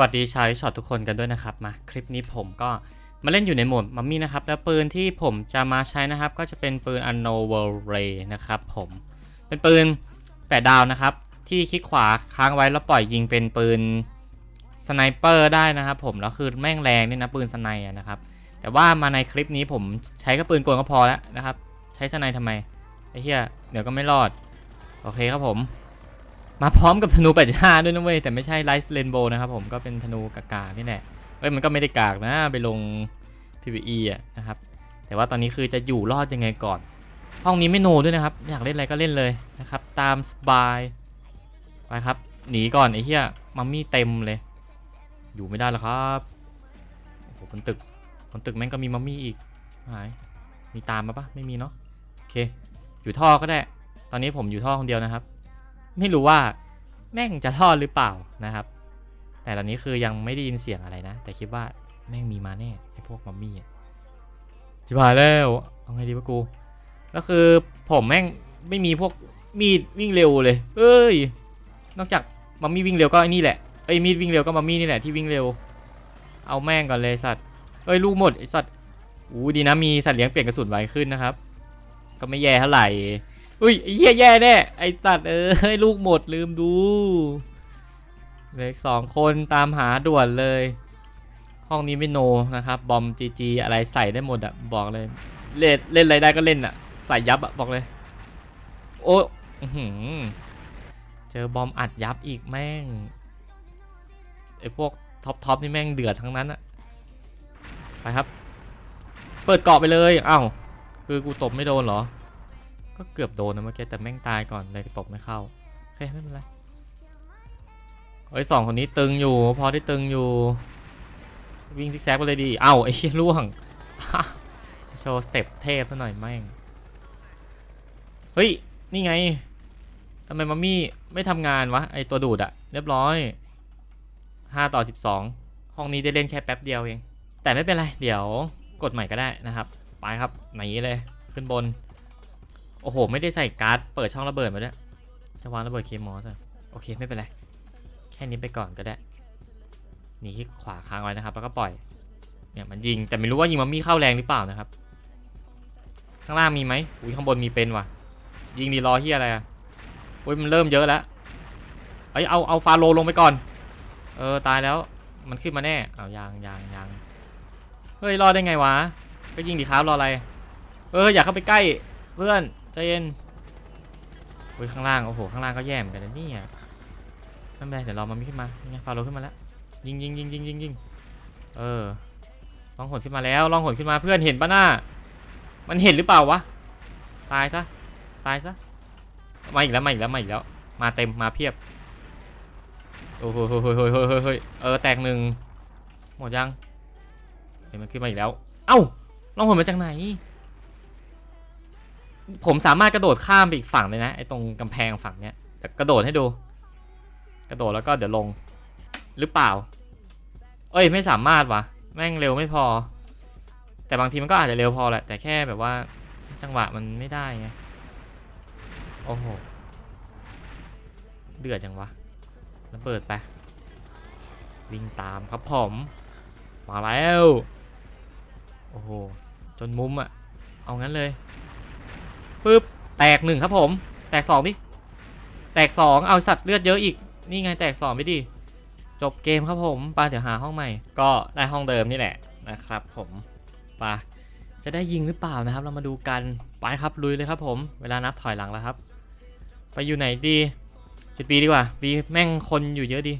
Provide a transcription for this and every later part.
วัสดีชาวช็อตทุกคนกันด้วยนะครับมาคลิปนี้ผมก็มาเล่นอยู่ในโหมดมัมมี่นะครับ แล้วปืนที่ผมจะมาใช้นะครับ ก็จะเป็นปืน Anno w o r Ray นะครับผมเป็นปืนแปดดาวนะครับ ที่คลิกขวาค้างไว้แล้วปล่อยยิงเป็นปืนสไนเปอร์ได้นะครับผมแล้วคือแม่งแรงนี่นะปืนสไนอะนะครับ แต่ว่ามาในคลิปนี้ผมใช้แค่ปืนกลก็พอแล้วนะครับ ใช้สไนทำไมไอ้เหี้ยเดี๋ยวก็ไม่รอด โอเคครับผม มาพร้อมกับธนู85ด้วยนะเว้ยแต่ไม่ใช่ไลท์เรนโบว์นะครับผมก็เป็นธนูกากานี่แหละเอ้ยมันก็ไม่ได้กากนะไปลง PVE อะนะครับแต่ว่าตอนนี้คือจะอยู่รอดยังไงก่อน ห้องนี้ไม่โนด้วยนะครับ อยากเล่นอะไรก็เล่นเลยนะครับ ตามสบายไปครับหนีก่อนไอ้เหี้ยมัมมี่เต็มเลย อยู่ไม่ได้แล้วครับโอ้โหบนตึกบนตึกแม่งก็มีมัมมี่อีกหายมีตามมาปะไม่มีเนาะโอเค อยู่ท่อก็ได้ ตอนนี้ผมอยู่ท่อคนเดียวนะครับ ไม่รู้ว่าแม่งจะทอดหรือเปล่านะครับ แต่ตอนนี้คือยังไม่ได้ยินเสียงอะไรนะ แต่คิดว่าแม่งมีมาแน่ไอ้พวกมัมมี่อะจิบหายแล้วเอาไงดีวะกูก็คือผมแม่งไม่มีพวกมีดวิ่งเร็วเลย เอ้ย นอกจากมัมมี่วิ่งเร็วก็ไอ้นี่แหละไอ้มีดวิ่งเร็วก็มัมมี่นี่แหละที่วิ่งเร็ว เอาแม่งก่อนเลยสัตว์เอ้ยลูกหมดไอ้สัตว์อู้ดีนะมีสัตว์เลี้ยงเปลี่ยนกระสุนไวขึ้นนะครับ ก็ไม่แย่เท่าไหร่ อุ้ยเหี้ยแย่แน่ไอสัตว์เอ้ยลูกหมดลืมดูเหล็กสองคนตามหาด่วนเลย ห้องนี้ไม่โนนะครับ บอมจีจีอะไรใส่ได้หมดอะบอกเลย เล่นเล่นอะไรได้ก็เล่นอะใส่ยับอะบอกเลย โอ้หือเจอบอมอัดยับอีกแม่งไอพวกท็อปท็อปนี่แม่งเดือดทั้งนั้นอะไปครับ เปิดเกาะไปเลย เอ้า คือกูตบไม่โดนเหรอ ก็เกือบโดนนะเมื่อกี้แต่แม่งตายก่อนเลยตบไม่เข้าโอเคไม่เป็นไรเฮ้ยสองคนนี้ตึงอยู่ พอได้ตึงอยู่ วิ่งซิกแซกไปเลยดีเอ้าไอ้เหี้ยล่วงโชว์สเต็ปเทพซะหน่อยแม่งเฮ้ยนี่ไงทำไมมัมมี่ไม่ทำงานวะไอตัวดูดอะเรียบร้อย5ต่อ12ห้องนี้ได้เล่นแค่แป๊บเดียวเอง แต่ไม่เป็นไร เดี๋ยวกดใหม่ก็ได้นะครับ ไปครับไหนเลยขึ้นบน อ้โห ไม่ได้ใส่การ์ดเปิดช่องระเบิดมาด้วยจะวางระเบิดเคมอสอะโอเคไม่เป็นไร แค่นี้ไปก่อนก็ได้หนีที่ขวาค้างไว้นะครับ แล้วก็ปล่อยเนี่ยมันยิงแต่ไม่รู้ว่ายิงมันมีเข้าแรงหรือเปล่านะครับ ข้างล่างมีไหมอุ้ยข้างบนมีเป็นว่ะ ยิงดีรอที่อะไรอะอุ้ยมันเริ่มเยอะแล้วเอ้ยเอาเอาฟาโลลงไปก่อน เออตายแล้วมันขึ้นมาแน่เอายางยางยางเฮ้ยรอดได้ไงวะก็ยิงดีครับรออะไร เอออยากเข้าไปใกล้เพื่อน ใจเย็นอุ้ยข้างล่างโอ้โหข้างล่างก็แย่เหมือนกันนะเนี่ยไม่เป็นไรเดี๋ยวเรามันมีขึ้นมายังไงฟาโรขึ้นมาแล้วยิงยิงยิงยิงยิงยิงเออลองหนขึ้นมาแล้วลองหนขึ้นมาเพื่อนเห็นปะหน้า มันเห็นหรือเปล่าวะตายซะตายซะมาอีกแล้วมาอีกแล้วมาอีกแล้ว มาเต็มมาเพียบโอ้โหเฮ้ยเฮ้ยเฮ้ยเฮ้ยเฮ้ยเฮ้ยเออแตกหนึ่งหมดยังเห็นมันขึ้นมาอีกแล้ว เอ้าลองหนมาจากไหน ผมสามารถกระโดดข้ามไปอีกฝั่งเลยนะไอ้ตรงกำแพงฝั่งเนี้ยแต่กระโดดให้ดู กระโดดแล้วก็เดี๋ยวลงหรือเปล่า เอ้ยไม่สามารถวะแม่งเร็วไม่พอ แต่บางทีมันก็อาจจะเร็วพอแหละแต่แค่แบบว่าจังหวะมันไม่ได้ไงโอ้โหเดือดจังวะแล้วเปิดไปวิ่งตามครับผมมาแล้วโอ้โหจนมุมอะเอางั้นเลย ปึ๊บแตกหนึ่งครับผม แตกสองดิแตกสองเอาสัตว์เลือดเยอะอีก นี่ไงแตกสองไปดิจบเกมครับผมไปเดี๋ยวหาห้องใหม่ ก็ได้ห้องเดิมนี่แหละนะครับ ผมไปจะได้ยิงหรือเปล่านะครับ เรามาดูกันไปครับลุยเลยครับ ผม เวลานับถอยหลังแล้วครับ ไปอยู่ไหนดีจุดบีดีกว่าบีแม่งคนอยู่เยอะดี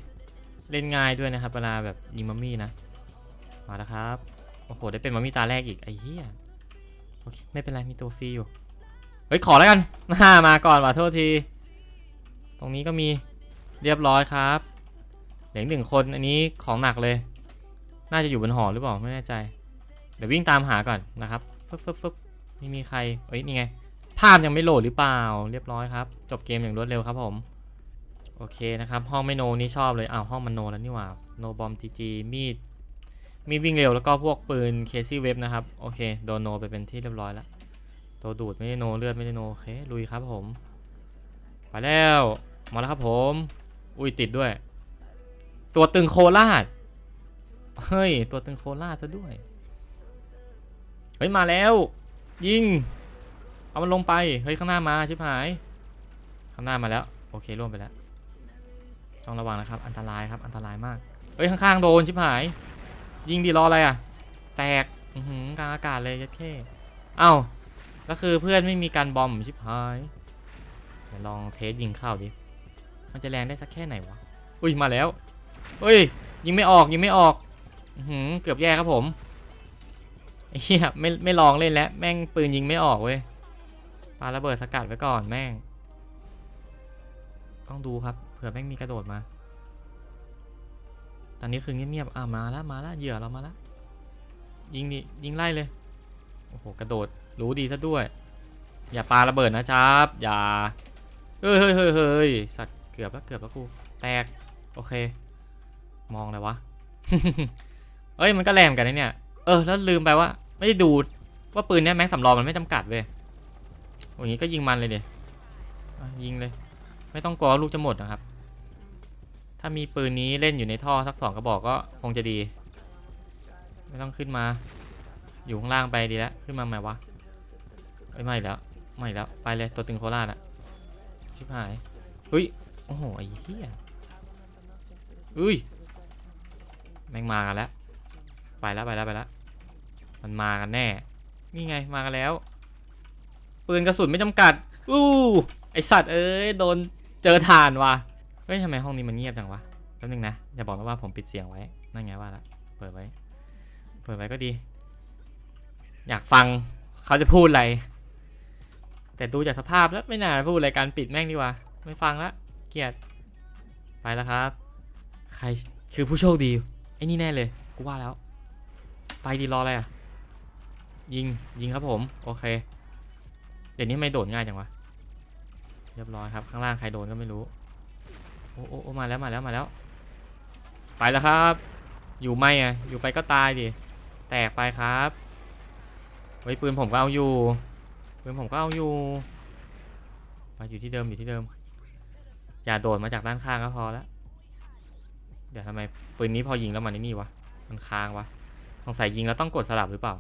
เล่นง่ายด้วยนะครับเวลาแบบยิงมัมมี่นะมาแล้วครับโอ้โหได้เป็นมัมมี่ตาแรกอีกไอ้เหี้ยโอเคไม่เป็นไรมีตัวฟรีอยู่ เฮ้ยขอแล้วกันมามาก่อนว่ะโทษที ตรงนี้ก็มีเรียบร้อยครับเหลืออกหนึ่งคนอันนี้ของหนักเลย น่าจะอยู่บนหอหรือเปล่าไม่แน่ใจ เดี๋ยววิ่งตามหาก่อนนะครับฟึบฟึบฟึบไม่มีใครเอ้ยนี่ไง ภาพยังไม่โหลดหรือเปล่า เรียบร้อยครับ จบเกมอย่างรวดเร็วครับผม โอเคนะครับ ห้องไม่โนนี่ชอบเลยอ้าวห้องมันโนแล้วนี่หว่าโนบอมจีจีมีดมีดวิ่งเร็วแล้วก็พวกปืนเคซี่เว็บนะครับ โอเค โดนโนไปเป็นที่เรียบร้อยแล้ว ตัวดูดไม่ได้โนเลือดไม่ได้โนโอเคลุยครับผม ไปแล้วมาแล้วครับผม อุ้ยติดด้วย ตัวตึงโคราชเฮ้ย ตัวตึงโคราชซะด้วย เฮ้ย มาแล้ว ยิง เอามันลงไป เฮ้ย ข้างหน้ามาชิบหาย ข้างหน้ามาแล้ว โอเคร่วมไปแล้ว ต้องระวังนะครับ อันตรายครับ อันตรายมาก เฮ้ย ข้างๆโดนชิบหาย ยิงดีรออะไรอะ แตกอือหือกลางอากาศเลยยัดเข้เอ้า แล้วคือเพื่อนไม่มีการบอมชิบหายเดี๋ยวลองเทสยิงเข้าดิ มันจะแรงได้สักแค่ไหนวะ อุ้ยมาแล้วเฮ้ยยิงไม่ออกยิงไม่ออกหือเกือบแย่ครับผมไอ้เหี้ยไม่ไม่ลองเล่นแล้วแม่งปืนยิงไม่ออกเว้ยปาระเบิดสกัดไว้ก่อนแม่ง ต้องดูครับเผื่อแม่งมีกระโดดมา ตอนนี้คือเงียบๆอ่ามาแล้วมาแล้วเหยื่อเรามาแล้วยิงดิยิงไล่เลยโอ้โหกระโดด รู้ดีซะด้วย อย่าปาระเบิดนะครับ อย่าเฮ้ยเฮ้ยเฮ้ยเฮ้ยสัตว์เกือบแล้วเกือบแล้วกู แตก โอเค มองเลยวะ เอ้ยมันก็แรงเหมือนกันนะเนี่ย เออแล้วลืมไปว่า ไม่ได้ดูว่าปืนเนี้ยแม็กสำรองมันไม่จำกัดเว้ยอย่างนี้ก็ยิงมันเลยเดียยิงเลย ไม่ต้องกลัวว่าลูกจะหมดนะครับ ถ้ามีปืนนี้เล่นอยู่ในท่อสักสองกระบอกก็คงจะดี ไม่ต้องขึ้นมา อยู่ข้างล่างไปดีแล้ว ขึ้นมาใหมวะ เอ้ยไม่แล้วไม่แล้วไปเลยตัวตึงโคราชอะชิบหายเฮ้ยโอ้โหไอ้เหี้ยอุ้ยแม่งมากันแล้วไปแล้วไปแล้วไปแล้วมันมากันแน่ นี่ไงมากันแล้วปืนกระสุนไม่จำกัดอู้ไอสัตว์เอ้ยโดนเจอฐานว่ะเฮ้ยทำไมห้องนี้มันเงียบจังวะแป๊บนึงนะอย่าบอกนะว่าผมปิดเสียงไว้นั่นไงว่าละเปิดไว้ เปิดไว้ก็ดี อยากฟังเขาจะพูดอะไร แต่ดูจากสภาพแล้วไม่น่าพูดอะไรการปิดแม่งดีกว่า ไม่ฟังละเกลียดไปแล้วครับ ใครคือผู้โชคดีไอ้นี่แน่เลยกูว่าแล้ว ไปดีรออะไรอะ ยิงยิงครับผม โอเค เดี๋ยวนี้ไม่โดดง่ายจังวะเรียบร้อยครับ ข้างล่างใครโดนก็ไม่รู้โอ้โอ้โอมาแล้วมาแล้วมาแล้ว ไปแล้วครับ อยู่ไม่อะอยู่ไปก็ตายดิแตกไปครับไว้ปืนผมก็เอาอยู่ ปืนผมก็เอาอยู่ไปอยู่ที่เดิมอยู่ที่เดิม อย่าโดดมาจากด้านข้างก็พอแล้วเดี๋ยวทำไมปืนนี้พอยิงแล้วมันนี่วะ มันค้างวะสงสัยยิงแล้วต้องกดสลับหรือเปล่า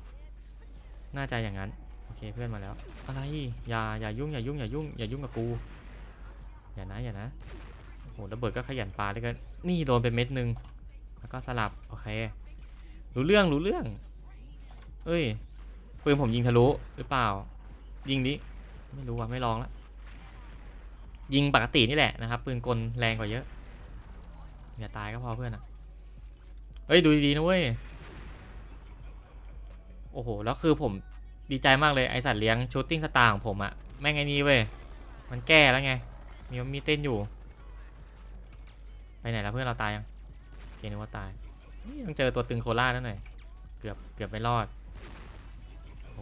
น่าจะอย่างนั้น โอเคเพื่อนมาแล้ว อะไร อย่าอย่ายุ่งอย่ายุ่งอย่ายุ่งอย่ายุ่งกับกู อย่านะอย่านะโอ้โหระเบิดก็ขยันปาด้วยกัน นี่โดนไปเม็ดนึง แล้วก็สลับ โอเค รู้เรื่องรู้เรื่อง เอ้ย ปืนผมยิงทะลุหรือเปล่า ยิงดิไม่รู้ว่ะไม่ลองละยิงปกตินี่แหละนะครับปืนกลแรงกว่าเยอะอย่าตายก็พอเพื่อนอะเฮ้ยดูดีๆนะเว้ยโอ้โหแล้วคือผมดีใจมากเลยไอสัตว์เลี้ยงชูตติ้งสตาร์ของผมอะแม่งไอนี้เว้ยมันแก้แล้วไงมีมีเต้นอยู่ไปไหนแล้วเพื่อนเราตายยังโอเคนึกว่าตายนี่ยังเจอตัวตึงโคราชนั่นหน่อยเกือบเกือบไม่รอดอ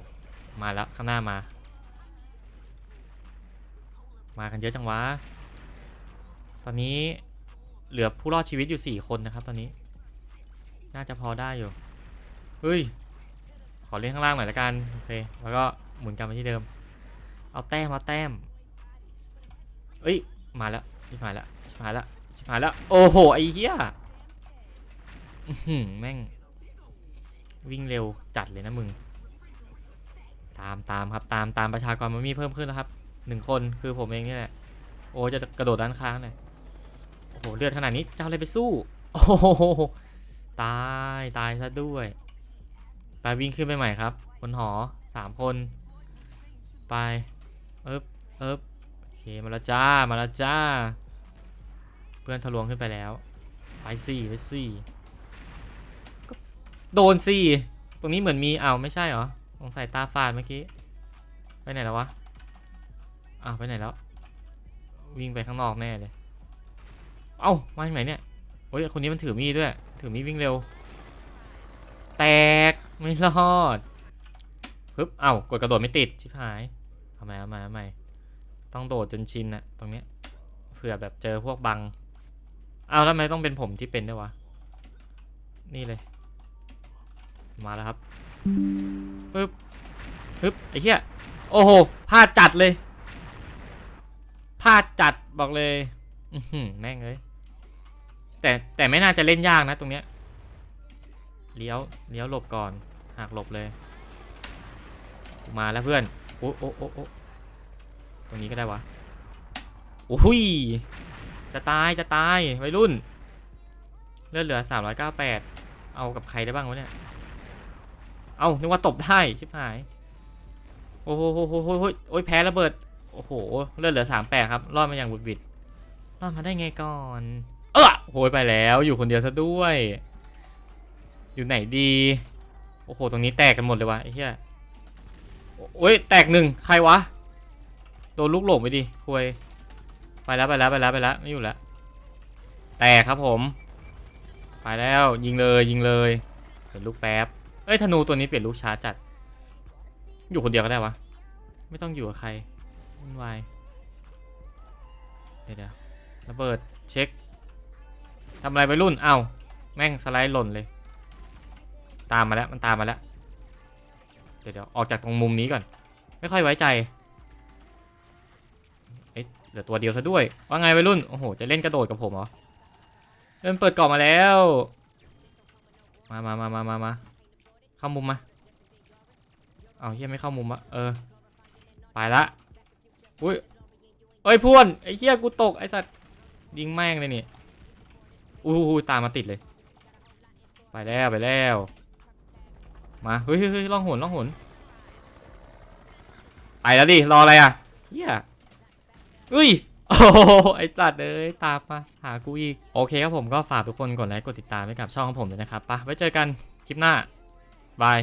มาแล้วข้างหน้ามา มากันเยอะจังวะ ตอนนี้เหลือผู้รอดชีวิตอยู่ 4 คนนะครับ ตอนนี้ น่าจะพอได้อยู่ เฮ้ย ขอเล่นข้างล่างหน่อยละกัน โอเค แล้วก็หมุนกลับมาที่เดิม เอาแต้มเอาแต้ม เอ้ย มาแล้วชิบหายแล้วชิบหายแล้วชิบหายแล้ว โอ้โห ไอ้เหี้ยแม่ง วิ่งเร็วจัดเลยนะมึง ตามตามครับ ตามตามประชากรมันมีเพิ่มขึ้นแล้วครับ หนึ่งคนคือผมเองนี่แหละ โอ้จะกระโดดด้านข้างเลยโอ้โหเลือดขนาดนี้จะเอาอะไรไปสู้ โอ้โหตายตายซะด้วยไปวิ่งขึ้นไปใหม่ครับบนหอสามคน ไปเอ๊บเอ๊บโอเคมาล้วจ้ามาล้วจ้า เพื่อนทะลวงขึ้นไปแล้ว ไปสี่ไปสี่ก็โดนสี่ตรงนี้เหมือนมีอ้าวไม่ใช่เหรอสงสัยตาฝาดเมื่อกี้ ไปไหนแล้ววะ อ้าวไปไหนแล้ว วิ่งไปข้างนอกแน่เลย เอ้ามาจากไหนเนี่ยโอ้ยคนนี้มันถือมีดด้วย ถือมีดวิ่งเร็ว แตกไม่รอดปึ๊บเอ้ากดกระโดดไม่ติดชิบหายทำไมทำไมทำไมต้องโดดจนชินอะตรงเนี้ยเผื่อแบบเจอพวกบังอ้าวแล้วทำไมต้องเป็นผมที่เป็นด้วยวะ นี่เลย มาแล้วครับปึ๊บปึ๊บไอ้เหี้ยโอ้โหพลาดจัดเลย พลาดจัดบอกเลยอือหือแม่งเลย แต่แต่ไม่น่าจะเล่นยากนะตรงเนี้ยเลี้ยวเลี้ยวหลบก่อนหักหลบเลย มาแล้วเพื่อนโอ้โอ้โอ้โอ้ตรงนี้ก็ได้วะโอ้ยจะตายจะตายวัยรุ่น เลือดเหลือ 398 เอากับใครได้บ้างวะเนี่ย เอานึกว่าตบได้ ชิบหาย โอ้โหโหโหโหโหโอ้ยแพ้ระเบิด โอ้โห เลือดเหลือ38ครับ รอดมาอย่างบุดบิด รอดมาได้ไงก่อน เออโหยไปแล้ว อยู่คนเดียวซะด้วย อยู่ไหนดี โอ้โห ตรงนี้แตกกันหมดเลยวะไอ้เหี้ย โอ้ย แตกหนึ่ง ใครวะ โดนลูกหลงไปดิคุยไปแล้วไปแล้วไปแล้วไปแล้วไม่อยู่แล้ว แตกครับผม ไปแล้วยิงเลยยิงเลยเปลี่ยนลูกแป๊บ เอ้ยธนูตัวนี้เปลี่ยนลูกช้าจัด อยู่คนเดียวก็ได้วะ ไม่ต้องอยู่กับใคร วุ่นวายเดี๋ยวเดี๋ยวระเบิดเช็คทำอะไรไปรุ่น เอ้าแม่งสไลด์หล่นเลย ตามมาแล้วมันตามมาแล้วเดี๋ยวเดี๋ยวออกจากตรงมุมนี้ก่อน ไม่ค่อยไว้ใจเอ๊ะเหลือตัวเดียวซะด้วย ว่าไงวัยรุ่น โอ้โห จะเล่นกระโดดกับผมเหรอเริ่มเปิดกล่องมาแล้ว มามามามามามาเข้ามุมมา เอาเฮียไม่เข้ามุมอะเออ ไปละ อุ้ยเอ้ยพวนไอ้เฮียกูตกไอ้สัตว์ยิงแม่งเลยนี่อู้หูตามมาติดเลย ไปแล้วไปแล้ว มาเฮ้ยเฮ้ยล่องหนล่องหนไปแล้วดิรออะไรอะเฮียเฮ้ยโอ้โหไอ้จัดเอ้ยตามมาหากูอีก โอเคครับผมก็ฝากทุกคนกดไลค์กดติดตามให้กับช่องของผมด้วยนะครับปะไว้เจอกันคลิปหน้า บาย